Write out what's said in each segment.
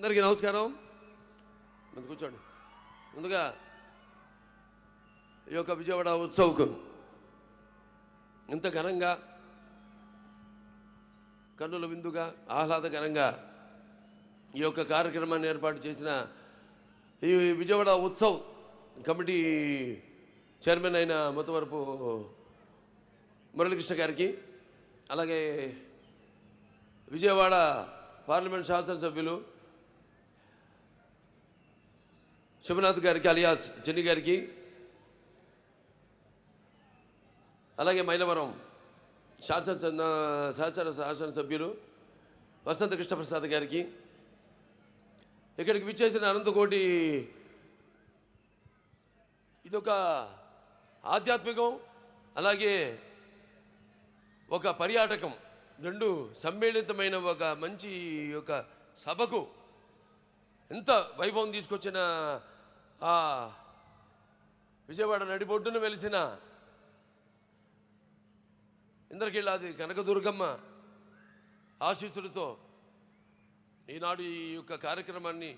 అందరికీ నమస్కారం. ముందు కూర్చోండి. ముందుగా ఈ యొక్క విజయవాడ ఉత్సవకు ఇంత ఘనంగా కన్నుల విందుగా ఆహ్లాదకరంగా ఈ యొక్క కార్యక్రమాన్ని ఏర్పాటు చేసిన ఈ విజయవాడ ఉత్సవ్ కమిటీ చైర్మన్ అయిన మొత్తవరపు మురళీకృష్ణ గారికి అలాగే విజయవాడ పార్లమెంట్ శాసనసభ్యులు శుభనాథ్ గారికి అలియాస్ జెన్ని గారికి. అలాగే మైలవరం శాసన శాసన శాసనసభ్యులు వసంత కృష్ణప్రసాద్ గారికి. ఇక్కడికి విచ్చేసిన అనంతకోటి ఇదొక ఆధ్యాత్మికం అలాగే ఒక పర్యాటకం. రెండు సమ్మేళితమైన ఒక మంచి ఒక సభకు ఎంత వైభవం తీసుకొచ్చిన విజయవాడ నడిబొడ్డున వెలిసిన ఇంద్రకీలాది కనకదుర్గమ్మ ఆశీస్సులతో ఈనాడు ఈ యొక్క కార్యక్రమాన్ని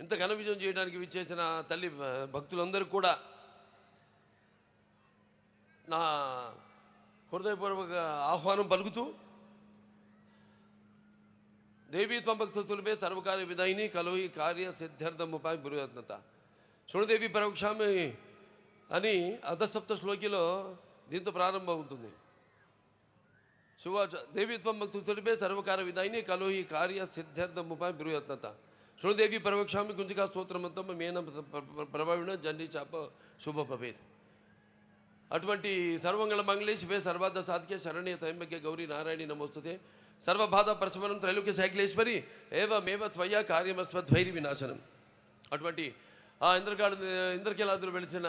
ఇంత ఘన విజయం చేయడానికి విచ్చేసిన తల్లి భక్తులందరూ కూడా నా హృదయపూర్వక ఆహ్వానం పలుకుతూ దేవీత్వం భక్తులపై సర్వకార్య విధాయిని కలువి కార్య సిద్ధార్థముపై గురురత్నత శృణదేవి పరోక్షామి అని అధసప్త శ్లోకిలో దీంతో ప్రారంభం అవుతుంది. శుభాచ దేవీత్వం భక్తులపై సర్వకార విధాయిని కలుహి కార్య సిద్ధార్థముపై గురురత్నత శృణదేవి పరోక్షామి కుంజికా స్తోత్రమంతం మేన ప్రభావిణ జండి చాప శుభ భవేత్. అటువంటి సర్వంగళ మంగళే శివే సాధికే శరణ్య త్రయంబక్య గౌరీ నారాయణి నమోస్తుతే సర్వబాధ ప్రశమనం త్రైలోక్య సైక్లేశ్వరి ఏవమేవ త్వయ కార్యమస్వద్వైరి వినాశనం. అటువంటి ఆ ఇంద్రకాడు ఇంద్రకీలాదులు వెలిచిన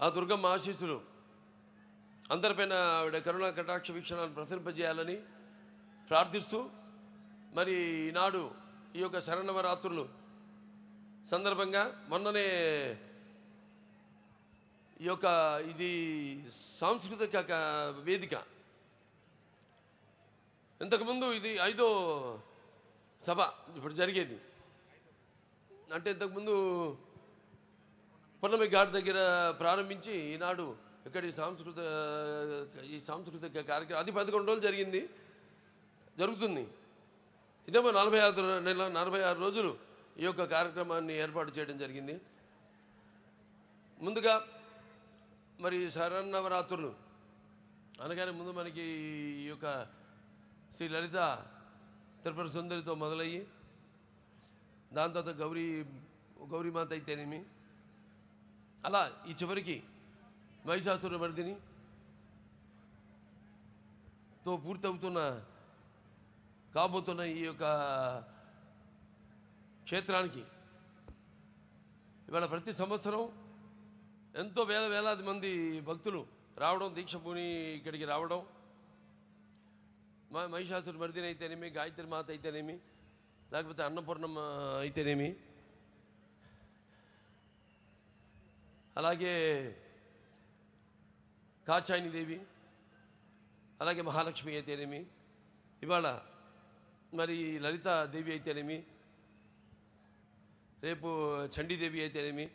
ఆ దుర్గమ్మ ఆశీస్సులు అందరిపైన ఆవిడ కరుణా కటాక్ష వీక్షణాలను ప్రసరింపజేయాలని ప్రార్థిస్తూ మరి ఈనాడు ఈ యొక్క శరణవరాత్రులు సందర్భంగా మొన్ననే ఈ యొక్క ఇది సాంస్కృతిక వేదిక ఇంతకుముందు ఇది ఐదో సభ ఇప్పుడు జరిగేది. అంటే ఇంతకుముందు పున్నమి ఘాట్ దగ్గర ప్రారంభించి ఈనాడు ఇక్కడ ఈ సాంస్కృతిక ఈ సాంస్కృతిక కార్యక్రమం అది పదకొండు రోజులు జరిగింది. జరుగుతుంది. ఇదేమో నలభై ఆరు నెల నలభై ఆరు రోజులు ఈ యొక్క కార్యక్రమాన్ని ఏర్పాటు చేయడం జరిగింది. ముందుగా మరి శరన్నవరాత్రులు. అనగానే ముందు మనకి ఈ యొక్క శ్రీ లలిత త్రిపుర సుందరితో మొదలయ్యి దాని తర్వాత గౌరీ గౌరీమాత అయితేనేమి అలా ఈ చివరికి మహిషాసుర మర్దిని తో పూర్తవుతున్న కాబోతున్న ఈ యొక్క క్షేత్రానికి ఇవాళ ప్రతి సంవత్సరం ఎంతో వేల వేలాది మంది భక్తులు రావడం దీక్ష పూని ఇక్కడికి రావడం మా మహిషాసురు మర్దిని అయితేనేమి గాయత్రి మాత అయితేనేమి లేకపోతే అన్నపూర్ణమ్మ అయితేనేమి అలాగే కాచాయిని దేవి అలాగే మహాలక్ష్మి అయితేనేమి ఇవాళ మరి లలిత దేవి అయితేనేమి రేపు చండీదేవి అయితేనేమి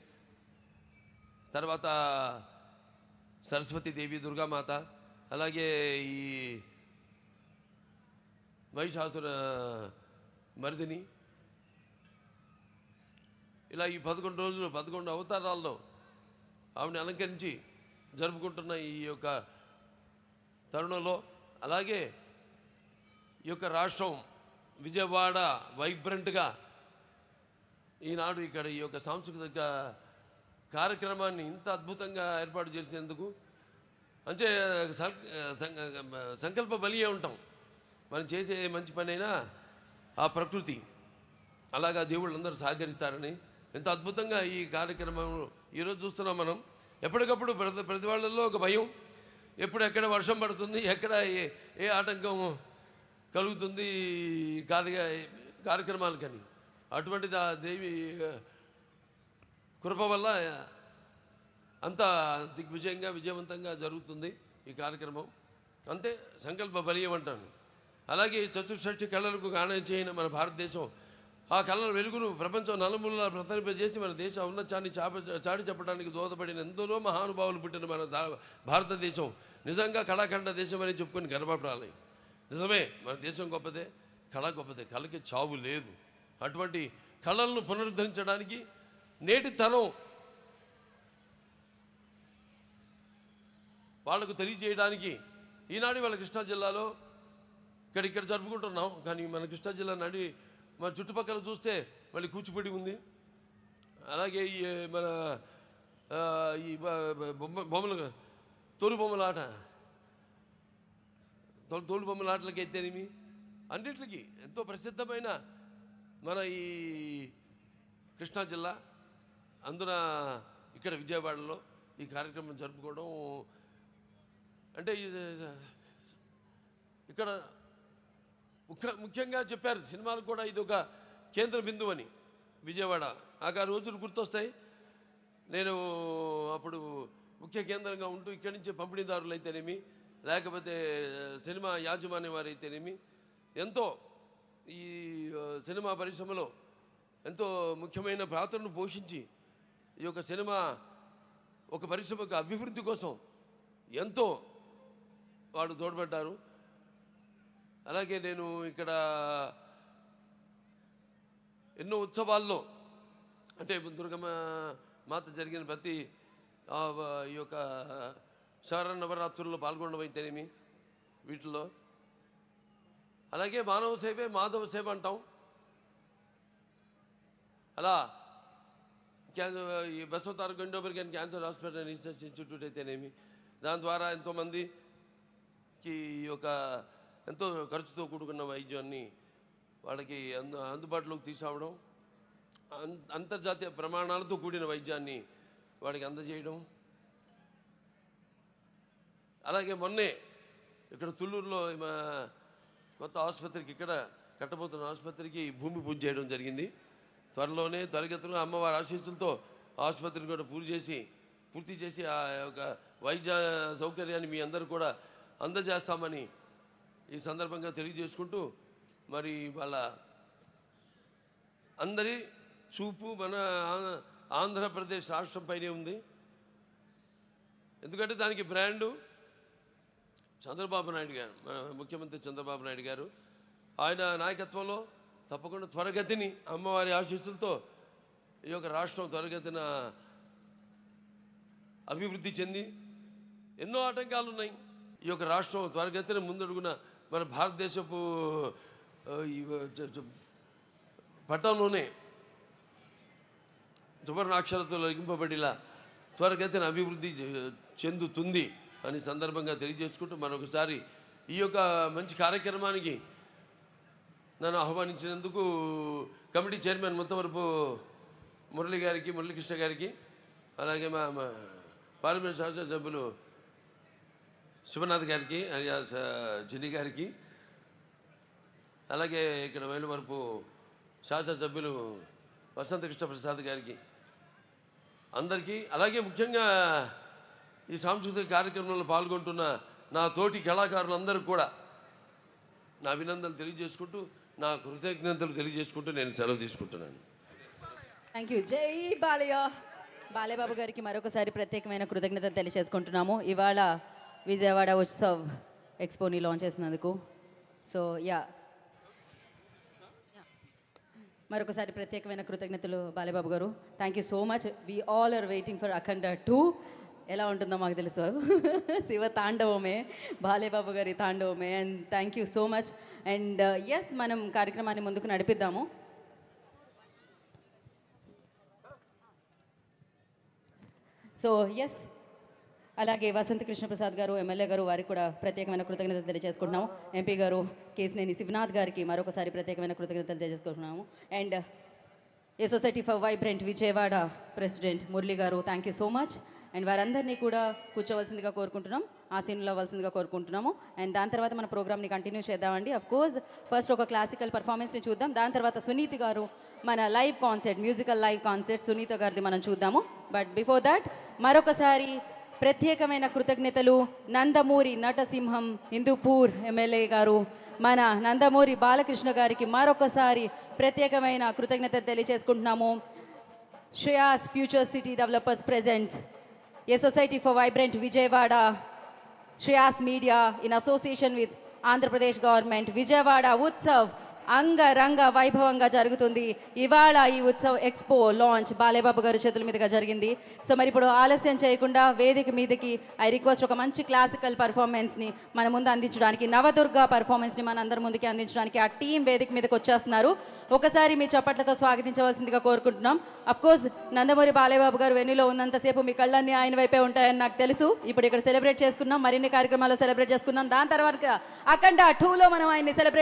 తర్వాత సరస్వతీదేవి దుర్గామాత అలాగే ఈ మహిషాసుర మరిదిని. ఇలా ఈ పదకొండు రోజులు పదకొండు అవతారాల్లో ఆవిడని అలంకరించి జరుపుకుంటున్న ఈ యొక్క తరుణంలో అలాగే ఈ యొక్క రాష్ట్రం విజయవాడ వైబ్రెంట్గా ఈనాడు ఇక్కడ ఈ యొక్క సాంస్కృతిక కార్యక్రమాన్ని ఇంత అద్భుతంగా ఏర్పాటు చేసినందుకు అంటే సంకల్ప బలియే ఉంటాం. మనం చేసే మంచి పనైనా ఆ ప్రకృతి అలాగా దేవుళ్ళు అందరూ సహకరిస్తారని ఎంత అద్భుతంగా ఈ కార్యక్రమం ఈరోజు చూస్తున్నాం మనం. ఎప్పటికప్పుడు ప్రతి ప్రతి వాళ్ళల్లో ఒక భయం. ఎప్పుడు ఎక్కడ వర్షం పడుతుంది ఎక్కడ ఏ ఏ ఆటంకం కలుగుతుంది ఈ కార్య కార్యక్రమాలకని. అటువంటిది ఆ దేవి కృప వల్ల అంత దిగ్విజయంగా విజయవంతంగా జరుగుతుంది ఈ కార్యక్రమం. అంతే సంకల్ప బలీయం అంటాను. అలాగే ఈ చతుషష్టి కళలకు గానం చేయని మన భారతదేశం ఆ కళల వెలుగును ప్రపంచం నలుమూలలా ప్రసరింపజేసి మన దేశ ఔన్నత్యాన్ని చాప చాటి చెప్పడానికి దోహదపడిన ఎందరో మహానుభావులు పుట్టిన మన భారతదేశం. నిజంగా కళాఖండ దేశం అని చెప్పుకొని గర్వపడాలి నిజమే మన దేశం గొప్పదే కళ గొప్పదే కళకి చావు లేదు. అటువంటి కళలను పునరుద్ధరించడానికి నేటి తరం వాళ్ళకు తెలియజేయడానికి ఈనాడు వాళ్ళ కృష్ణా జిల్లాలో ఇక్కడ ఇక్కడ జరుపుకుంటున్నాం. కానీ మన కృష్ణా జిల్లా నడి మన చుట్టుపక్కల చూస్తే మళ్ళీ కూచిపూడి ఉంది. అలాగే ఈ మన ఈ బొమ్మ బొమ్మలు తోలు బొమ్మల ఆట. తోలు బొమ్మల ఆటలకి అయితేనేమి అన్నిటికి ఎంతో ప్రసిద్ధమైన మన ఈ కృష్ణా జిల్లా. అందున ఇక్కడ విజయవాడలో ఈ కార్యక్రమం జరుపుకోవడం. అంటే ఇక్కడ ముఖ్య ముఖ్యంగా చెప్పారు సినిమాలు కూడా ఇది ఒక కేంద్ర బిందువు అని విజయవాడ ఆ రోజులు గుర్తొస్తాయి. నేను అప్పుడు ముఖ్య కేంద్రంగా ఉంటూ ఇక్కడి నుంచే పంపిణీదారులు అయితేనేమి లేకపోతే సినిమా యాజమాన్యం వారు అయితేనేమి ఎంతో ఈ సినిమా పరిశ్రమలో ఎంతో ముఖ్యమైన పాత్రను పోషించి ఈ యొక్క సినిమా ఒక పరిశ్రమకు అభివృద్ధి కోసం ఎంతో వాడు తోడ్పడ్డారు. అలాగే నేను ఇక్కడ ఎన్నో ఉత్సవాల్లో అంటే దుర్గమ్మ మాత జరిగిన ప్రతి ఈ యొక్క శరణ నవరాత్రుల్లో పాల్గొనడం అయితేనేమి వీటిలో అలాగే మానవ సేవే మాధవ సేవ అంటాం. అలా క్యాన్సర్ ఈ Basavataraka Indo American cancer hospital and research institute అయితేనేమి దాని ద్వారా ఎంతోమందికి ఈ యొక్క ఎంతో ఖర్చుతో కూడుకున్న వైద్యాన్ని వాళ్ళకి అందు అందుబాటులోకి తీసుకురావడం అం- అంతర్జాతీయ ప్రమాణాలతో కూడిన వైద్యాన్ని వాడికి అందజేయడం. అలాగే మొన్నే ఇక్కడ తుళ్ళూరులో మా కొత్త ఆసుపత్రికి ఇక్కడ కట్టబోతున్న ఆసుపత్రికి భూమి పూజ చేయడం జరిగింది. త్వరలోనే తరగతులు అమ్మవారి ఆశీస్సులతో ఆసుపత్రిని కూడా పూర్తి చేసి పూర్తి చేసి ఆ యొక్క వైద్య సౌకర్యాన్ని మీ అందరూ కూడా అందజేస్తామని ఈ సందర్భంగా తెలియజేసుకుంటూ మరి వాళ్ళ అందరి చూపు మన ఆ- ఆంధ్రప్రదేశ్ రాష్ట్రంపైనే ఉంది. ఎందుకంటే దానికి బ్రాండు చంద్రబాబు నాయుడు గారు మన ముఖ్యమంత్రి చంద్రబాబు నాయుడు గారు ఆయన నాయకత్వంలో తప్పకుండా త్వరగతిని అమ్మవారి ఆశీస్సులతో ఈ యొక్క రాష్ట్రం త్వరగతిన అభివృద్ధి చెంది ఎన్నో ఆటంకాలు ఉన్నాయి ఈ యొక్క రాష్ట్రం త్వరగతిన ముందడుగున మన భారతదేశపు పటంలోనే ఈ సువర్ణాక్షరతో లింపబడిలా త్వరగతిన అభివృద్ధి చె- చెందుతుంది అని సందర్భంగా తెలియజేసుకుంటూ మరొకసారి ఈ యొక్క మంచి కార్యక్రమానికి నన్ను ఆహ్వానించినందుకు కమిటీ చైర్మన్ ముత్తవరపు మురళి గారికి మురళీకృష్ణ గారికి అలాగే మా మా పార్లమెంట్ శాసన సభ్యులు శివనాథ్ గారికి alias, చిన్ని గారికి అలాగే ఇక్కడ మైలవరపు శాసనసభ్యులు వసంత కృష్ణప్రసాద్ గారికి అందరికీ అలాగే ముఖ్యంగా ఈ సాంస్కృతిక కార్యక్రమంలో పాల్గొంటున్న నా తోటి కళాకారులందరూ కూడా నా అభినందనలు తెలియజేసుకుంటూ నా కృతజ్ఞతలు తెలియజేసుకుంటూ నేను సెలవు తీసుకుంటున్నాను. థ్యాంక్ యూ జై బాలయ్య. బాలయ్యబాబు గారికి మరొకసారి ప్రత్యేకమైన కృతజ్ఞతలు తెలియజేసుకుంటున్నాము. ఇవాళ విజయవాడ ఉత్సవ్ ఎక్స్పోని లాంచ్ చేసినందుకు. సో యా మరొకసారి ప్రత్యేకమైన కృతజ్ఞతలు బాలేబాబు గారు. Thank you so much we all are waiting for Akhanda two ఎలా ఉంటుందో మాకు తెలుసు. శివ తాండవమే బాలేబాబు గారి తాండవమే. And thank you so much and yes మనం కార్యక్రమాన్ని ముందుకు నడిపిద్దాము. సో ఎస్ అలాగే వసంత కృష్ణప్రసాద్ గారు ఎమ్మెల్యే గారు వారికి కూడా ప్రత్యేకమైన కృతజ్ఞతలు తెలియజేసుకుంటున్నాము. ఎంపీ గారు కేసినేని శివనాథ్ గారికి మరొకసారి ప్రత్యేకమైన కృతజ్ఞతలు తెలియజేసుకుంటున్నాము. And a society for vibrant Vijayawada president Murali గారు thank you so much and వారందరినీ కూడా కూర్చోవలసిందిగా కోరుకుంటున్నాం ఆ సీన్లో అవ్వాల్సిందిగా కోరుకుంటున్నాము. అండ్ దాని తర్వాత మన ప్రోగ్రామ్ని కంటిన్యూ చేద్దామండి. అఫ్ కోర్స్ ఫస్ట్ ఒక క్లాసికల్ పర్ఫార్మెన్స్ని చూద్దాం. దాని తర్వాత సునీతి గారు మన live concert musical live concert Sunitha గారిది మనం చూద్దాము. బట్ బిఫోర్ దట్ మరొకసారి ప్రత్యేకమైన కృతజ్ఞతలు నందమూరి నటసింహం హిందూపూర్ ఎమ్మెల్యే గారు. మన నందమూరి బాలకృష్ణ గారికి మరొకసారి ప్రత్యేకమైన కృతజ్ఞత తెలియజేసుకుంటున్నాము. Shreyas future city developers presents. A society for vibrant Vijayawada. Shreyas media in association with Andhra Pradesh government Vijayawada Utsav. అంగరంగ వైభవంగా జరుగుతుంది. ఇవాళ ఈ ఉత్సవ్ ఎక్స్పో లాంచ్ బాలేబాబు గారి చేతుల మీదుగా జరిగింది. సో మరి ఇప్పుడు ఆలస్యం చేయకుండా వేదిక మీదకి ఐ రిక్వెస్ట్ ఒక మంచి క్లాసికల్ పర్ఫార్మెన్స్ని మన ముందు అందించడానికి నవదుర్గ పర్ఫార్మెన్స్ని మన అందరి ముందుకి అందించడానికి ఆ టీం వేదిక మీదకి వచ్చేస్తున్నారు. ఒకసారి మీ చప్పట్లతో స్వాగతించవలసిందిగా కోరుకుంటున్నాం. అఫ్కోర్స్ నందమూరి బాలేబాబు గారు వెన్నులో ఉన్నంతసేపు మీ కళ్ళన్నీ ఆయన వైపే ఉంటాయని నాకు తెలుసు. ఇప్పుడు ఇక్కడ సెలబ్రేట్ చేసుకున్నాం మరిన్ని కార్యక్రమాలు సెలబ్రేట్ చేసుకున్నాం. దాని తర్వాత అఖండ టూలో మనం ఆయన్ని సెలబ్రేట్